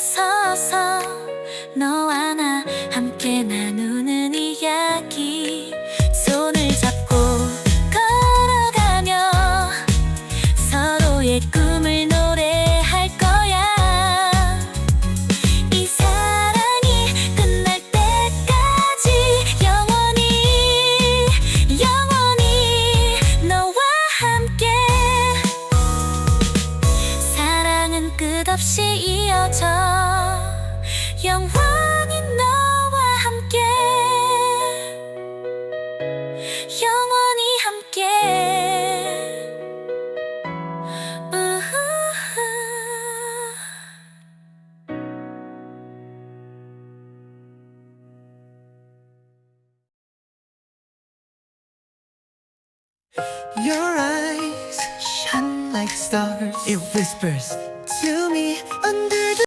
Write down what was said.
서서 너와 나 함께 나누는 이야기. 손을 잡고 걸어가며 서로의 꿈을 노래할 거야. 이 사랑이 끝날 때까지 영원히 영원히 너와 함께. 사랑은 끝없이 이어져 영원히 함께 우후. Your eyes shine like stars. It whispers to me under the